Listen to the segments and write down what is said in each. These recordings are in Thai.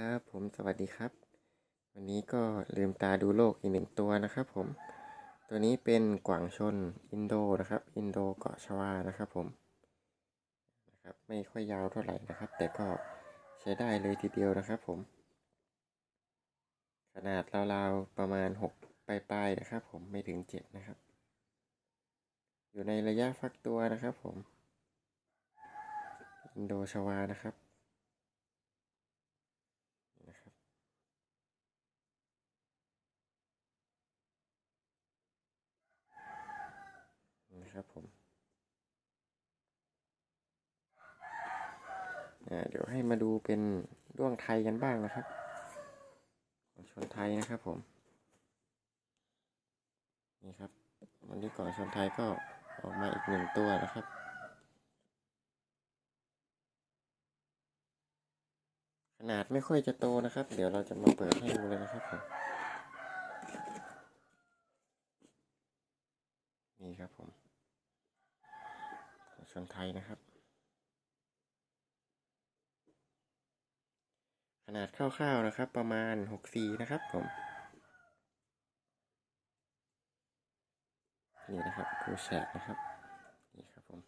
ครับผมสวัสดีครับ วันนี้ก็ลืมตาดูโลกอีกหนึ่งตัวนะครับผม ตัวนี้เป็นกวางชนอินโดนะครับ อินโดเกาะชวานะครับผมนะครับไม่ค่อยยาวเท่าไหร่นะครับ แต่ก็ใช้ได้เลยทีเดียวนะครับผม ขนาดราวๆประมาณหกปลายๆนะครับ ผมไม่ถึงเจ็ดนะครับ อยู่ในระยะฟักตัวนะครับผม อินโดชวานะครับ นะครับผมเดี๋ยวให้มาดูเป็นด้วงไทยกันบ้างนะครับ ของชนไทยนะครับผม นี่ครับ วันนี้ก่อนชนไทยก็ออกมาอีกหนึ่งตัวนะครับขนาดไม่ค่อยจะโตนะครับ เดี๋ยวเราจะมาเปิดให้ดูเลยนะครับผม นี่ครับผม ของชนไทยนะครับ ขนาดคร่าวๆนะครับ ประมาณหกซีนะครับผมนี่นะครับคูแฉกนะครับนี่ครับผม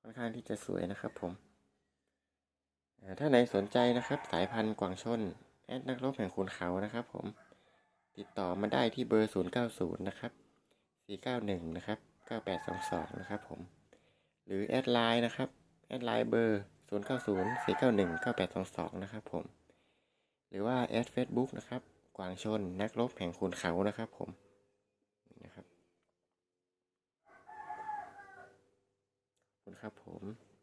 ค่อนข้างที่จะสวยนะครับผมถ้าไหนสนใจนะครับ สายพันธุ์กวางชน แอดนักรบแห่งขุนเขานะครับผมติดต่อมาได้ที่เบอร์ 090 นะครับ 491 นะครับ 9822 นะครับผม หรือแอดไลน์นะครับ แอดไลน์เบอร์ 090 491 9822 นะครับผม หรือว่าแอดเฟซบุ๊กนะครับ กวางชนนักรบแห่งขุนเขานะครับผมนี่นะครับ ขอบคุณครับผม